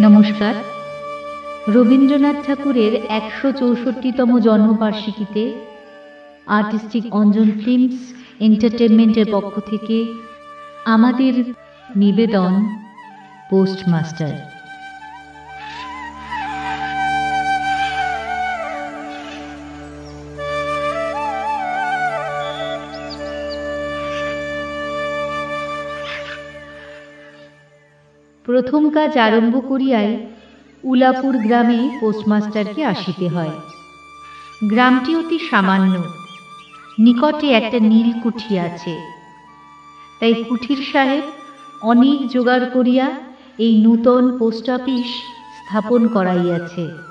নমস্কার। রবীন্দ্রনাথ ঠাকুরের একশো চৌষট্টিতম জন্মবার্ষিকীতে আর্টিস্টিক অঞ্জন ফিল্মস এন্টারটেনমেন্টের পক্ষ থেকে আমাদের নিবেদন পোস্টমাস্টার। প্রথম কাজ আরম্ভ করিয়াই উলাপুর গ্রামে পোস্টমাস্টারকে আসিতে হয়। গ্রামটি অতি সামান্য, নিকটে একটা নীল কুঠি আছে। তাই কুঠির সাহেব অনেক জোগাড় করিয়া এই নূতন পোস্ট অফিস স্থাপন করাইয়াছে।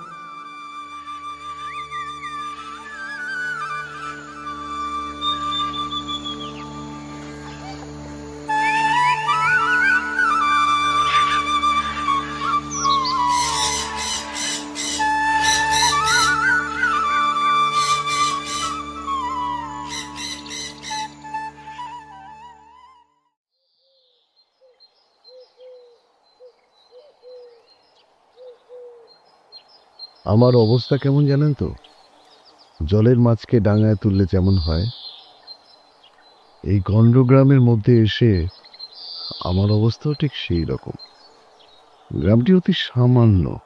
আমার অবস্থা কেমন জানেন তো? জলের মাছকে ডাঙায় তুললে যেমন হয়। এই গণ্ডগ্রামের মধ্যে এসে আমার অবস্থাও ঠিক সেই রকম। গ্রামটি অতি সামান্য,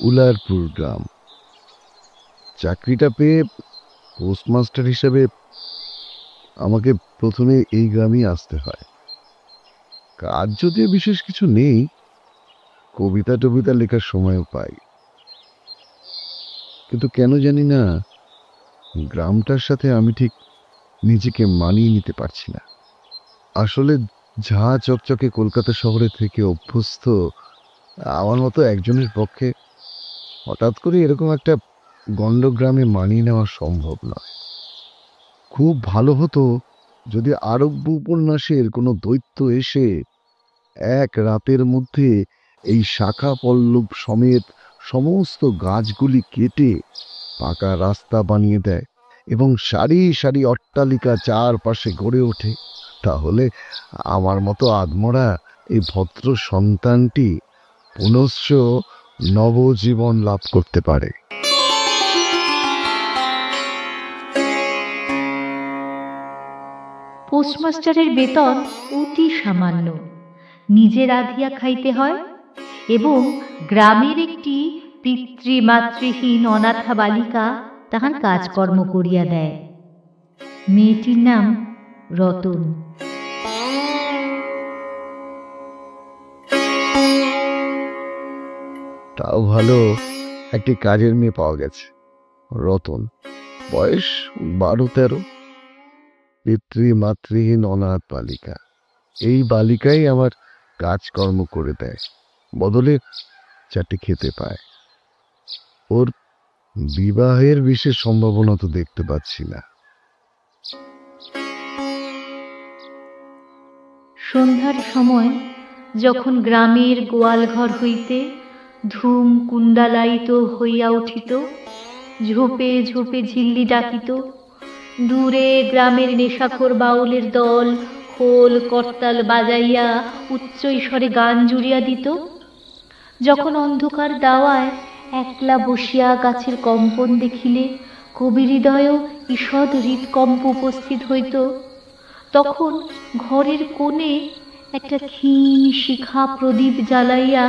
উলারপুর গ্রাম। চাকরিটা পেয়ে পোস্টমাস্টার হিসেবে আমাকে প্রথমে এই গ্রামেই আসতে হয়। কাজ যদিও বিশেষ কিছু নেই কবিতা টবিতা লেখার সময়ও পাই। কিন্তু কেন জানি না, গ্রামটার সাথে আমি ঠিক নিজেকে মানিয়ে নিতে পারছি না। আসলে ঝা চকচকে কলকাতা শহরে থেকে অভ্যস্ত, আমার মতো একজনের পক্ষে হঠাৎ করে এরকম একটা গণ্ডগ্রামে মানিয়ে নেওয়া সম্ভব নয়। খুব ভালো হতো যদি আরব্য উপন্যাসের কোনো দৈত্য এসে এক রাতের মধ্যে এই শাখা পল্লব সমেত সমস্ত গাছগুলি কেটে পাকা রাস্তা বানিয়ে দেয় এবং সারি সারি অট্টালিকা চারপাশে গড়ে ওঠে। তাহলে আমার মতো আদমরা এই ভদ্র সন্তানটি পুনশ্চ নবজীবন লাভ করতে পারে। পোস্টমাস্টারের বেতন অতি সামান্য। নিজে রাধিয়া খাইতে হয় এবং গ্রামের একটি পিতৃমাতৃহীন অনাথা বালিকা তাহার কাজকর্ম করিয়া দেয়। মেয়েটির নাম রতন। তাও ভালো একটি কাজের মেয়ে পাওয়া গেছে। রতন, বয়স বারো তেরো। পিতৃ মাতৃহীন অনাথ বালিকা এই বালিকাই আমার কাজকর্ম করে দেয়। বদলে চারটি খেতে পায়। ওর বিবাহের বিশেষ সম্ভাবনা তো দেখতে পাচ্ছি না। সন্ধ্যার সময় যখন গ্রামের গোয়ালঘর হইতে ধূম কুণ্ডালায়িত হইয়া উঠিত, ঝোপে ঝোপে ঝিল্লি ডাকিত, দূরে গ্রামের নেশাখোর বাউলের দল খোল করতাল বাজাইয়া উচ্চ স্বরে গান জুড়িয়া দিত যখন অন্ধকার দাওয়ায় একলা বসিয়া গাছের কম্পন দেখিলে কবি হৃদয়ও ঈষৎ হৃদকম্প উপস্থিত হইত। তখন ঘরের কোণে একটা ক্ষীণ শিখা প্রদীপ জ্বালাইয়া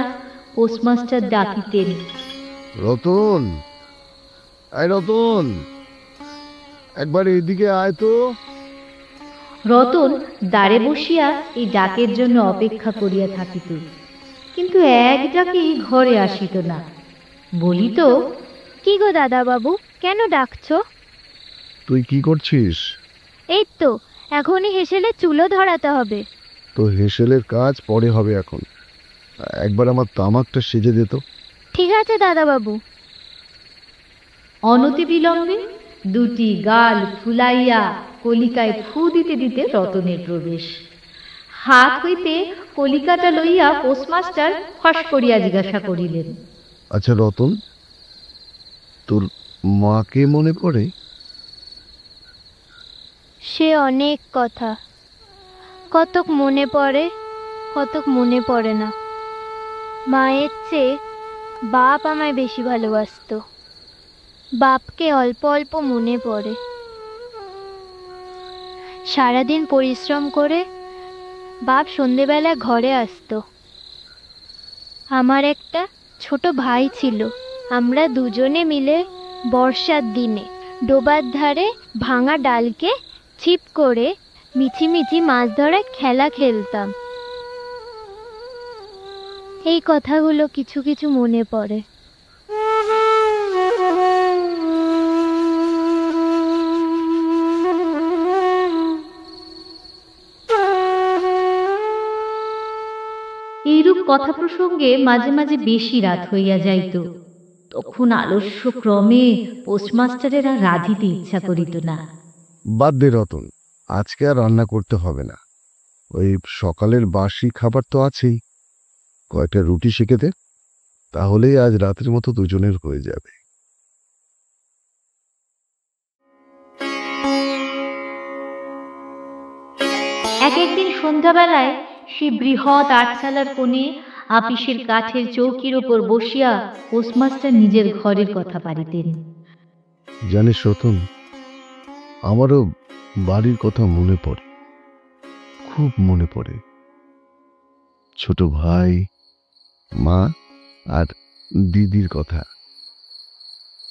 পোস্টমাস্টার ডাকিতেন। রতন আয় রতন একবার এদিকে আয় তো। রতন দাঁড়ে বসিয়া এই ডাকের জন্য অপেক্ষা করিয়া থাকিত। কিন্তু এক ডাকেই ঘরে আসিত না। বলিত কি গো দাদা বাবু কেন ডাকছো? তুই কি করছিস? এই তো এখনই হেসেলে চুলো ধরাতে হবে। তো হেসেলের কাজ পরে হবে এখন। একবার আমার তামাকটা সেজে দিত ঠিক আছে দাদা বাবু অনতি বিলম্বে দুটি গাল ফুলাইয়া কলিকায় ফু দিতে দিতে রতনের প্রবেশ। হাত হইতে কলিকাটা লইয়া পোস্টমাস্টার ফস করিয়া জিজ্ঞাসা করিলেন আচ্ছা রতন তোর মাকে মনে পড়ে? সে অনেক কথা। কতক মনে পড়ে কতক মনে পড়ে না। মায়ের চেয়ে বাপ আমায় বেশি ভালোবাসতো। বাপকে অল্প অল্প মনে পড়ে। সারাদিন পরিশ্রম করে বাপ সন্ধেবেলা ঘরে আসতো। আমার একটা ছোট ভাই ছিল। আমরা দুজনে মিলে বর্ষার দিনে ডোবার ধারে ভাঙা ডালকে ছিপ করে মিছিমিছি মাছ ধরার খেলা খেলতাম। এই কথাগুলো কিছু কিছু মনে পড়ে। কথা প্রসঙ্গে মাঝে মাঝে বেশি রাত হইয়া যাইত। তখন আলস্য ক্রমে পোস্টমাস্টারের আর রাঁধিতে ইচ্ছা করিত না। বাদ দে রতন আজকে আর রান্না করতে হবে না। ওই সকালের বাসি খাবার তো আছেই। কয়েকটা রুটি সেঁকে দে তাহলেই আজ রাতের মতো দুজনের হয়ে যাবে। এক একদিন সন্ধ্যাবেলায় সে বৃহৎ আটচালার কোণে আপিসের কাঠের চৌকির ওপর বসিয়া পোস্টমাস্টার নিজের ঘরের কথা পারিতেন। জানিস রতন আমারও বাড়ির কথা মনে পড়ে, খুব মনে পড়ে। ছোট ভাই, মা আর দিদির কথা।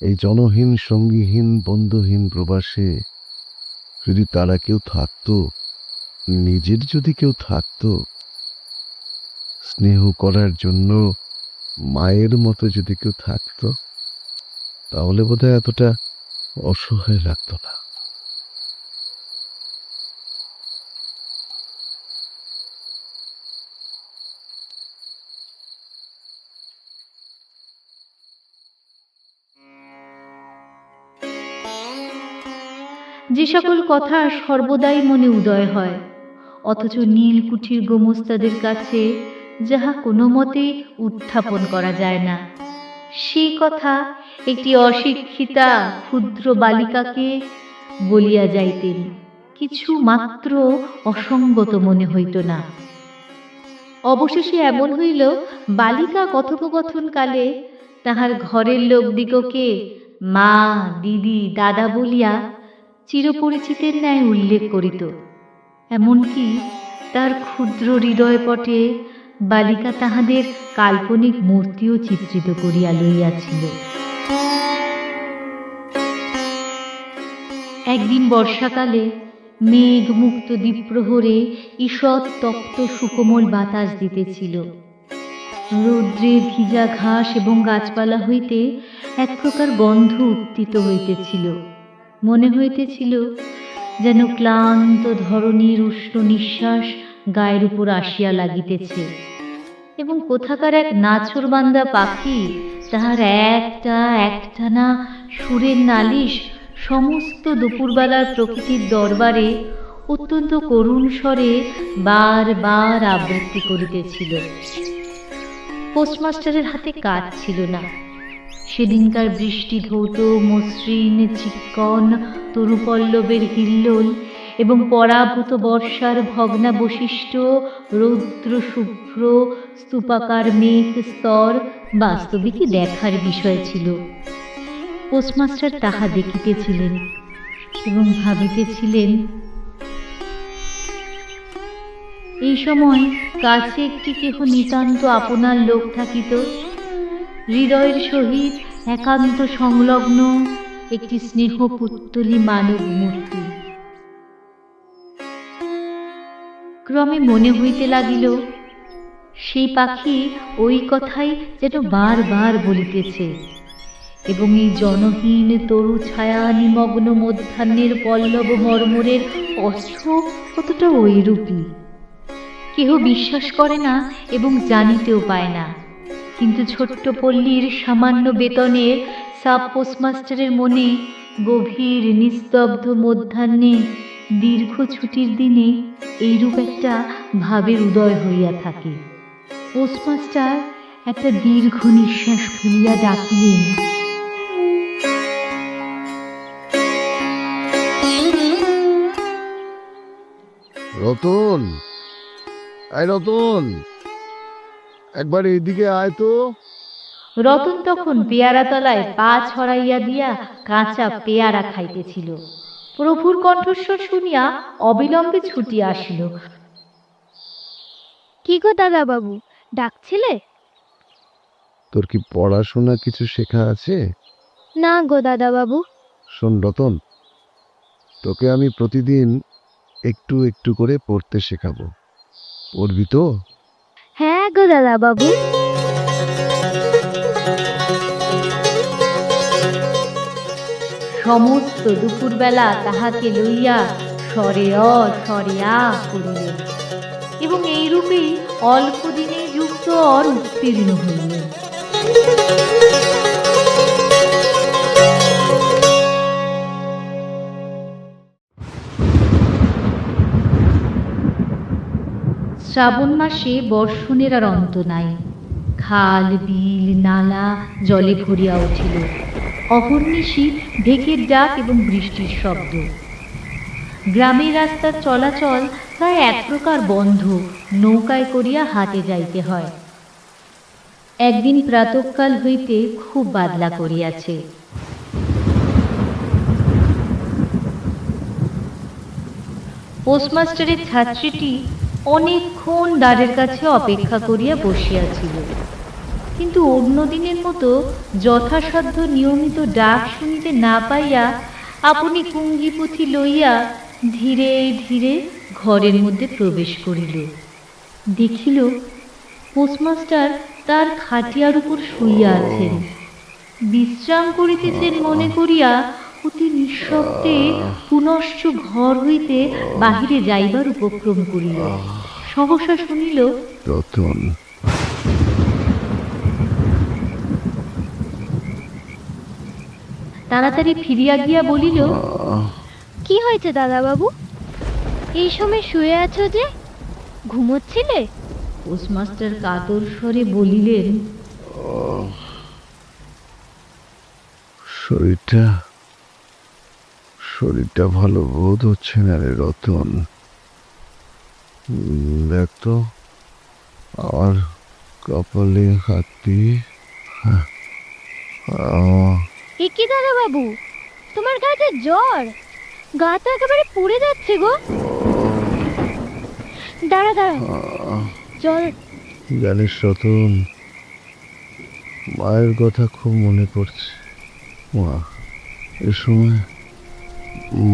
এই জনহীন, সঙ্গীহীন, বন্ধুহীন প্রবাসে যদি তারা কেউ থাকতো নিজের যদি কেউ থাকতো, স্নেহ করার জন্য মায়ের মতো যদি কেউ থাকতো, তাহলে বোধহয় এতটা অসহায় লাগতো না। যে সকল কথা সর্বদাই মনে উদয় হয় অথচ নীলকুঠির গোমস্তাদের কাছে যাহা কোনো মতে উত্থাপন করা যায় না। সেই কথা একটি অশিক্ষিতা ক্ষুদ্র বালিকাকে বলিয়া যাইতেন, কিছু মাত্র অসঙ্গত মনে হইত না। অবশেষে এমন হইল, বালিকা কথোপকথন কালে তাহার ঘরের লোকদিগকে মা, দিদি, দাদা বলিয়া চিরপরিচিতের ন্যায় উল্লেখ করিত। এমনকি তার ক্ষুদ্র হৃদয়পটে বালিকা তাহাদের কাল্পনিক মূর্তিও চিত্রিত করিয়া লইয়াছিল। একদিন বর্ষাকালে মেঘমুক্ত দ্বীপ্রহরে ঈষৎ তপ্ত সুকোমল বাতাস দিতেছিল। রৌদ্রে ভিজা ঘাস এবং গাছপালা হইতে এক প্রকার গন্ধ উত্থিত হইতেছিল। মনে হইতেছিল যেন ক্লান্ত ধরনীর উষ্ণ নিঃশ্বাস গায়ের উপর আসিয়া লাগিতেছে। এবং কোথাকার এক নাছরবান্দা পাখি, তাহার একটা একটানা সুরের নালিশ সমস্ত দুপুরবেলার প্রকৃতির দরবারে অত্যন্ত করুণ স্বরে বারবার আবৃত্তি করিতেছিল। পোস্টমাস্টারের হাতে কাজ ছিল না। সেদিনকার বৃষ্টি ধৌত, মসৃণ চিক্কন, তরুপল্লবের হিল্লোল এবং পরাভূত বর্ষার ভগ্নাবশিষ্ট রৌদ্র শুভ্র স্তূপাকার মেঘ স্তর বাস্তবিকই দেখার বিষয় ছিল। পোস্টমাস্টার তাহা দেখিতেছিলেন এবং ভাবিতেছিলেন, এই সময় কাছে একটি কেহ নিতান্ত আপনার লোক থাকিত? হৃদয়ের সহিত একান্ত সংলগ্ন একটি স্নেহপুত্তলী মানব মূর্তি। ক্রমে মনে হইতে লাগিল, সেই পাখি ওই কথাই যেন বারবার বলিতেছে এবং এই জনহীন তরু ছায়া নিমগ্ন মধ্যাহ্নের পল্লব মর্মরের অস্ত্র কতটা ওইরূপী কেহ বিশ্বাস করে না এবং জানিতেও পায় না। কিন্তু ছোট্ট পল্লীর সামান্য বেতনে সাব পোস্টমাস্টারের মনে গভীর নিস্তব্ধ মধ্যাহ্নে দীর্ঘ ছুটির দিনে এইরূপ একটা ভাবের উদয় হইয়া থাকে। পোস্টমাস্টার একটা দীর্ঘ নিঃশ্বাস ফেলিয়া ডাকিলেন। রতন? আয় রতন! একবার এদিকে আয় তো। রতন তখন পেয়ারা তলায় পা ছড়াইয়া দিয়া কাঁচা পেয়ারা খাইতেছিল। প্রভুর কণ্ঠস্বর শুনিয়া অবিলম্বে ছুটিয়া আসিল। কি গো দাদা বাবু ডাকছিলে? তোর কি পড়াশোনা কিছু শেখা আছে? না গো দাদা বাবু শোন রতন তোকে আমি প্রতিদিন একটু একটু করে পড়তে শেখাবো। পড়বি তো? হ্যাঁ দাদা বাবু। সমস্ত দুপুরবেলা তাহাকে লইয়া সরে অ, সরে আ করিলেন। এবং এইরূপেই অল্প দিনে যুক্ত অর উত্তীর্ণ হইলেন। শ্রাবণ মাসে বর্ষণের আর অন্ত নাই। খাল, বিল, নালা জলে ভরিয়া উঠিল। অহর্নিশি ঢেকের ডাক এবং বৃষ্টির শব্দ। গ্রামের রাস্তার চলাচল প্রায় এক প্রকার বন্ধ, নৌকায় করিয়া হাতে যাইতে হয়। একদিন প্রাতঃকাল হইতে খুব বাদলা করিয়াছে। পোস্টমাস্টারের ছাত্রীটি অনেকক্ষণ দ্বারের কাছে অপেক্ষা করিয়া বসিয়াছিল। কিন্তু অন্য দিনের মতো যথাসাধ্য নিয়মিত ডাক শুনিতে না পাইয়া আপনি কুঙ্গিপুঁথি লইয়া ধীরে ধীরে ঘরের মধ্যে প্রবেশ করিল। দেখিল পোস্টমাস্টার তার খাটিয়ার উপর শুইয়া আছেন। বিশ্রাম করিতেছেন মনে করিয়া অতি নিঃশব্দে পুনশ্চ ঘর হইতে বাহিরে যাইবার উপক্রম করিল। সহসা শুনিল রতন। তাড়াতাড়ি ফিরিয়া গিয়া বলিল কি হয়েছে দাদা বাবু এই সময় শুয়ে আছো যে? ঘুমোচ্ছিলে? পোস্টমাস্টার কাতর স্বরে বলিলেন শরীরটা শরীরটা ভালো বোধ হচ্ছে না রে রতন। দেখ তো আর কপালে হাত দিয়ে হ্যাঁ, কি দাদা বাবু? তোমার গাছে জ্বর? গা তো একেবারে পুড়ে যাচ্ছে গো। দাঁড়া দাঁড়া। জল জানিস রতন মায়ের কথা খুব মনে পড়ছে। মা এ সময়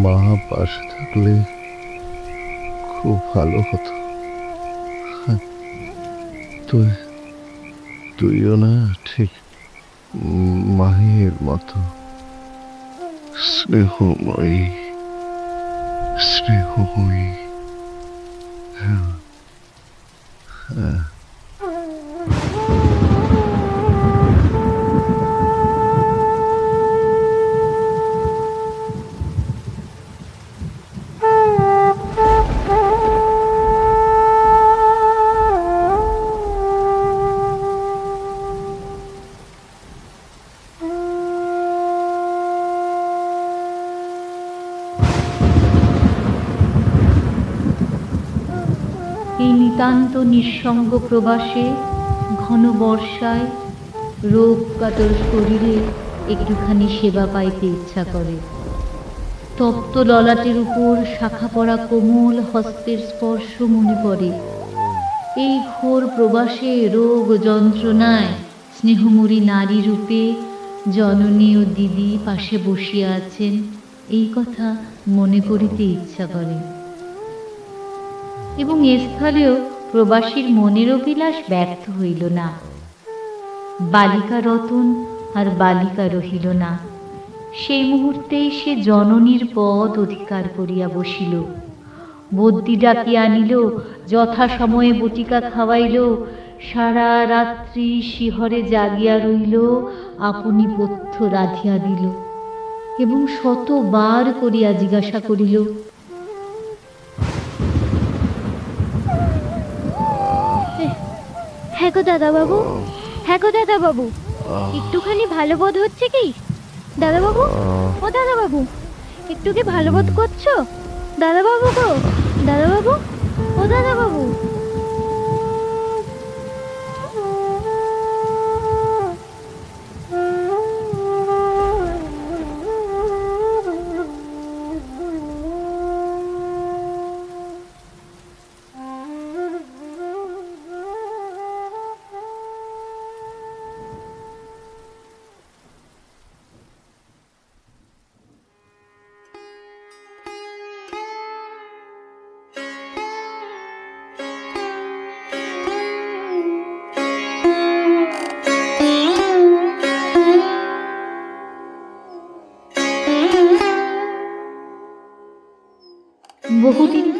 মা পাশে থাকলে খুব ভালো হতো। হ্যাঁ, তুই তুইও না ঠিক মায়ের মতো স্নেহময়ী স্নেহময়ী। হ্যাঁ হ্যাঁ। নিতান্ত নিঃসঙ্গ প্রবাসে ঘন বর্ষায় রোগ কাতর শরীরে একটুখানি সেবা পাইতে ইচ্ছা করে। তপ্ত ললাটের উপর শাখা পড়া কোমল হস্তের স্পর্শ মনে পড়ে। এই ঘোর প্রবাসে রোগ যন্ত্রণায় স্নেহময়ী নারী রূপে জননী ও দিদি পাশে বসিয়া আছেন, এই কথা মনে করিতে ইচ্ছা করে। এবং এস্থলেও প্রবাসীর মনের অভিলাষ ব্যর্থ হইল না। বালিকা রতন আর বালিকা রহিল না। সেই মুহূর্তেই সে জননীর পদ অধিকার করিয়া বসিল। বদ্যি ডাকিয়া আনিল যথা সময়ে বটিকা খাওয়াইল, সারা রাত্রি শিহরে জাগিয়া রইল, আপনি পথ্য রাধিয়া দিল এবং শতবার করিয়া জিজ্ঞাসা করিল হ্যাঁ গো দাদা বাবু হ্যাঁ গো দাদা বাবু একটুখানি ভালো বোধ হচ্ছে কি? দাদা বাবু ও দাদা বাবু একটু কি ভালো বোধ করছ? দাদা বাবু গো দাদা বাবু ও দাদা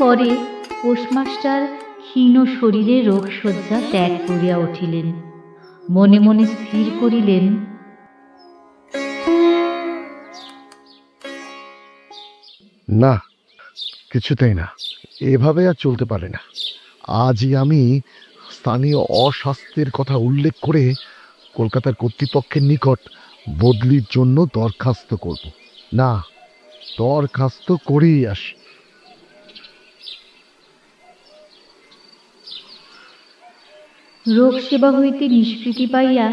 পরে পোস্টমাস্টার ক্ষীণ শরীরে রোগশয্যা ত্যাগ করিয়া উঠিলেন। মনে মনে স্থির করিলেন, না, কিছুতেই না। এভাবে আর চলতে পারে না। আজই আমি স্থানীয় অস্বাস্থ্যের কথা উল্লেখ করে কলকাতার কর্তৃপক্ষের নিকট বদলির জন্য দরখাস্ত করব। না, দরখাস্ত করেই আসি। রোগ সেবা হইতে নিষ্কৃতি পাইয়া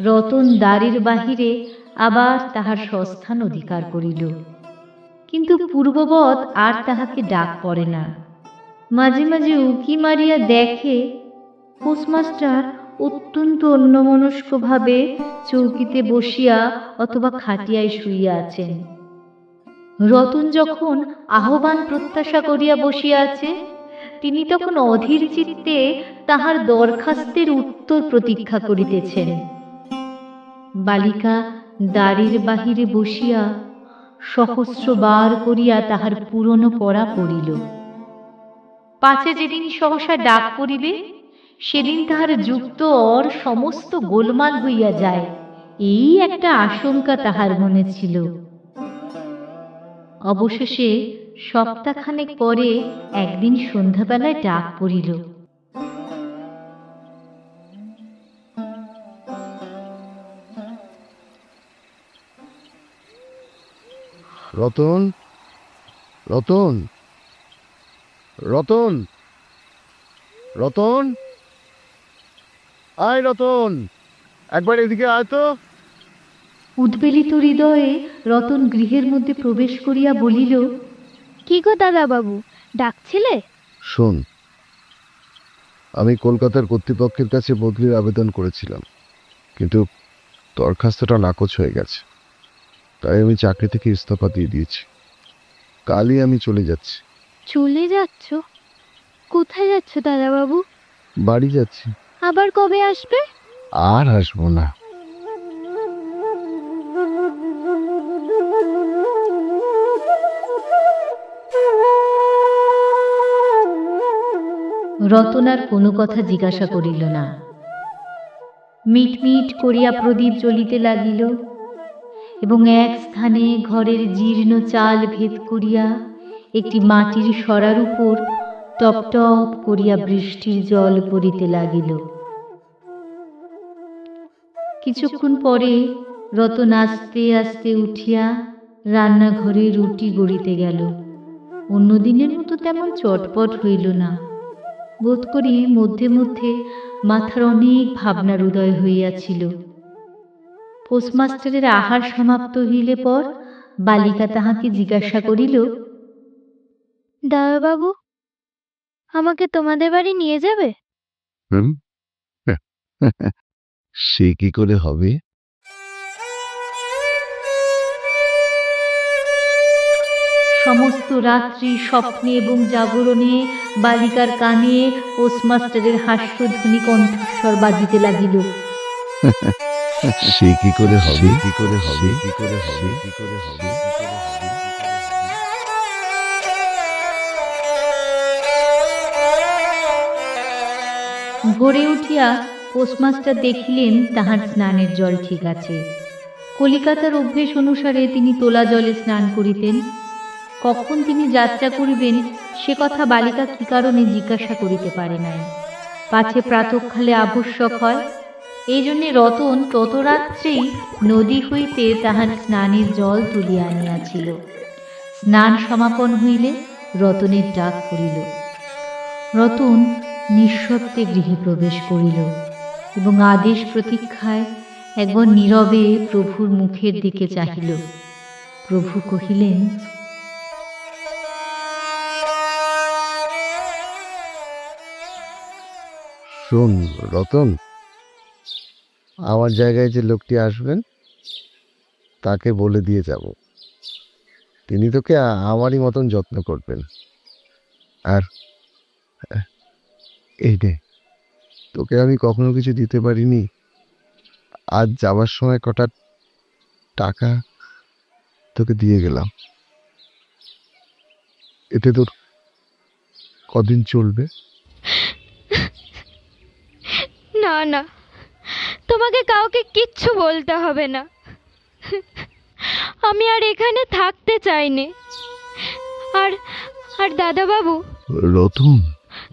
রতন দ্বারের বাহিরে আবার তাহার স্বস্থান অধিকার করিল। কিন্তু পূর্ববৎ আর তাহাকে ডাক পড়ে না। মাঝে মাঝে উকি মারিয়া দেখে পোস্টমাস্টার অত্যন্ত অন্যমনস্কভাবে চৌকিতে বসিয়া অথবা খাটিয়ায় শুইয়া আছেন। রতন যখন আহ্বান প্রত্যাশা করিয়া বসিয়া আছে তিনি তখন অধীর চিত্তে তাহার দরখাস্তের উত্তর প্রতীক্ষা করিতেছেন। বালিকা দ্বারের বাহিরে বসিয়া সহস্রবার করিয়া তাহার পুরনো পড়া পড়িল। পাছে যেদিন সহসা ডাক পড়িবে, সেদিন তাহার যুক্ত অর সমস্ত গোলমাল হইয়া যায়, এই একটা আশঙ্কা তাহার মনে ছিল। অবশেষে সপ্তাহখানেক পরে একদিন সন্ধ্যাবেলায় ডাক পড়িল। রতন? রতন? রতন? রতন? আয় রতন একবার এদিকে আয় তো। উদ্বেলিত হৃদয়ে রতন গৃহের মধ্যে প্রবেশ করিয়া বলিল কি গো দাদা বাবু ডাকছিলে? শোন আমি কলকাতার কর্তৃপক্ষের কাছে বদলির আবেদন করেছিলাম কিন্তু দরখাস্তটা নাকচ হয়ে গেছে। তাই আমি চাকরি থেকে ইস্তফা দিয়ে দিয়েছি। কালই আমি চলে যাচ্ছি। চলে যাচ্ছ? কোথায় যাচ্ছ দাদা বাবু বাড়ি যাচ্ছি। আবার কবে আসবে? আর আসব না। রতন আর কোনো কথা জিজ্ঞাসা করিল না। মিট মিট করিয়া প্রদীপ জ্বলিতে লাগিল এবং এক স্থানে ঘরের জীর্ণ চাল ভেদ করিয়া একটি মাটির সরার উপর টপ টপ করিয়া বৃষ্টির জল পড়িতে লাগিল। কিছুক্ষণ পরে রতন আস্তে আস্তে উঠিয়া রান্নাঘরে রুটি গড়িতে গেল। অন্যদিনের মতো তেমন চটপট হইল না। বোধ করি মধ্যে মধ্যে মাথার অনেক ভাবনার উদয় হইয়াছিল। পোস্টমাস্টারের আহার সমাপ্ত হইলে পর বালিকা তাহাকে জিজ্ঞাসা করিল বাবু আমাকে তোমাদের বাড়ি নিয়ে যাবে? সে কি করে হবে? সমস্ত রাত্রি স্বপ্নে এবং জাগরণে বালিকার কানে পোস্টমাস্টারের হাস্যধ্বনি কণ্ঠস্বর বাজিতে লাগিল। সে কি করে হবে? কি করে হবে? কি করে হবে? কি করে হবে? ভোরে উঠিয়া পোস্টমাস্টার দেখিলেন তাহার স্নানের জল ঠিক আছে। কলিকাতার অভ্যেস অনুসারে তিনি তোলা জলে স্নান করিতেন। কখন তিনি যাত্রা করিবেন, সে কথা বালিকা কি কারণে জিজ্ঞাসা করিতে পারে নাই। পাছে প্রাতঃকালে আবশ্যক হয়। এই জন্যে রতন তত রাত্রেই নদী হইতে তাহার স্নানের জল তুলিয়া আনিয়াছিল। স্নান সমাপন হইলে রতনের ডাক করিল রতন নিঃশব্দে গৃহে প্রবেশ করিল এবং আদেশ প্রতীক্ষায় একবার নীরবে প্রভুর মুখের দিকে চাহিল। প্রভু কহিলেন শোন, রতন। আমার জায়গায় যে লোকটি আসবেন, তাকে বলে দিয়ে যাব। তিনি তোকে আমারই মতন যত্ন করবেন। আর, এই নে, তোকে আমি কখনো কিছু দিতে পারিনি। আজ যাওয়ার সময় কটা টাকা তোকে দিয়ে গেলাম। এতে তোর কদিন চলবে? না না। তোমাকে কাউকে কিচ্ছু বলতে হবে না। আমি আর এখানে থাকতে চাইনি। আর আর দাদাবাবু? রতন?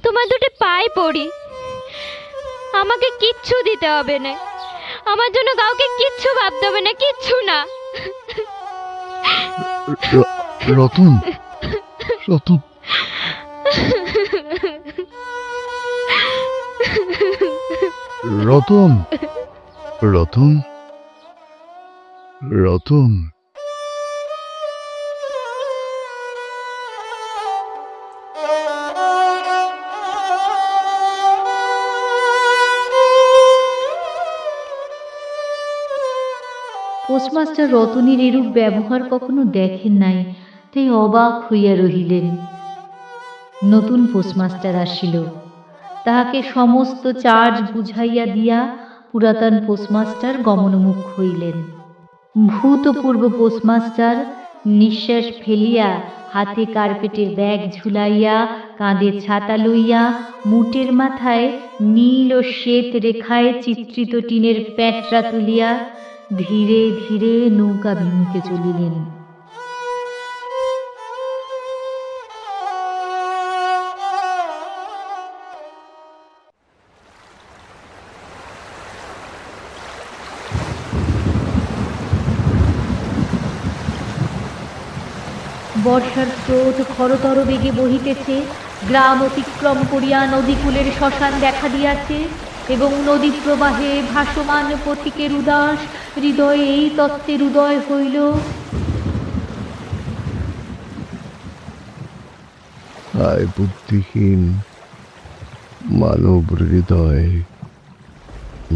তোমার দুটো পায়ে পড়ি। আমাকে কিচ্ছু দিতে হবে না। আমার জন্য কাউকে কিচ্ছু ভাবতে হবে না কিচ্ছু না। রতন? রতন? রতন রতন রতন। পোস্টমাস্টার রতনের এরূপ ব্যবহার কখনো দেখেন নাই, তাই অবাক হইয়া রহিলেন। নতুন পোস্টমাস্টার আসিল। তাহাকে সমস্ত চার্জ বুঝাইয়া দিয়া পুরাতন পোস্টমাস্টার গমনমুখ হইলেন। ভূতপূর্ব পোস্টমাস্টার নিঃশ্বাস ফেলিয়া হাতে কার্পেটের ব্যাগ ঝুলাইয়া কাঁধে ছাতা লইয়া মুটের মাথায় নীল ও শ্বেত রেখায় চিত্রিত টিনের প্যাটরা তুলিয়া ধীরে ধীরে নৌকা ভিমুখে চলিলেন। বর্ষার স্রোত খরতর বেগে বহিতেছে। গ্রাম অতিক্রম করিয়া নদীকূলের শ্মশান দেখা দিয়াছে এবং নদী প্রবাহে ভাসমান পথিকের উদাস হৃদয়ে এই তত্ত্বের উদয় হইল। হায় বুদ্ধিহীন মানব হৃদয়,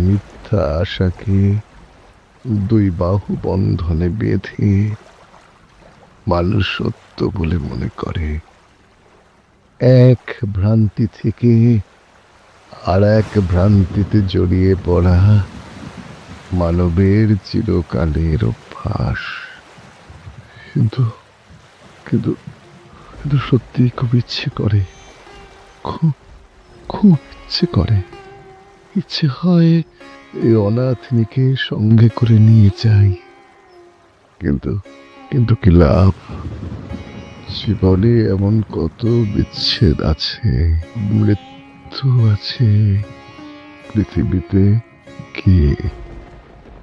মিথ্যা আশাকে দুই বাহু বন্ধনে বেঁধে মানুষ সত্য বলে মনে করে। এক ভ্রান্তি থেকে আর এক ভ্রান্তিতে জড়িয়ে পড়া মানবের চিরকালের অভ্যাস। কিন্তু কিন্তু কিন্তু সত্যি খুব ইচ্ছে করে। খুব খুব ইচ্ছে করে। ইচ্ছে হয় এই অনাথনিকে সঙ্গে করে নিয়ে যাই। কিন্তু কিন্তু কি লাভ? জীবনে এমন কত বিচ্ছেদ আছে, মৃত্যু আছে। পৃথিবীতে কে,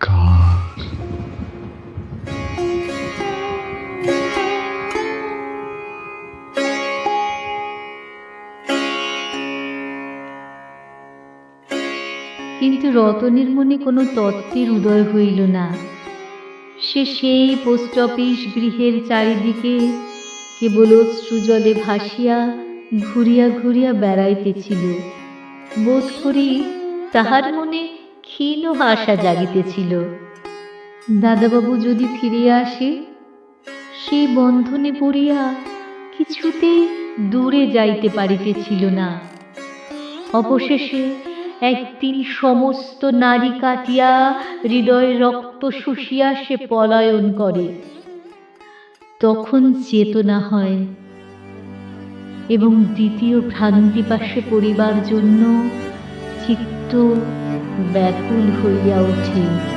কার? কিন্তু রতনের মনে কোনো তত্ত্বের উদয় হইল না। সে সেই পোস্ট অফিস গৃহের চারিদিকে কেবল অশ্রুজলে ভাসিয়া ঘুরিয়া ঘুরিয়া বেড়াইতেছিল। বোধ করি তাহার মনে ক্ষীণ আশা জাগিতেছিল। দাদাবাবু যদি ফিরিয়া আসে সেই বন্ধনে পড়িয়া কিছুতেই দূরে যাইতে পারিতেছিল না। অবশেষে একদিন সমস্ত নারী কাটিয়া হৃদয় রক্ত শুষিয়া সে পলায়ন করে। তখন চেতনা হয় এবং দ্বিতীয় ভ্রান্তি পাশে পড়িবার জন্য চিত্ত ব্যাকুল হইয়া ওঠে।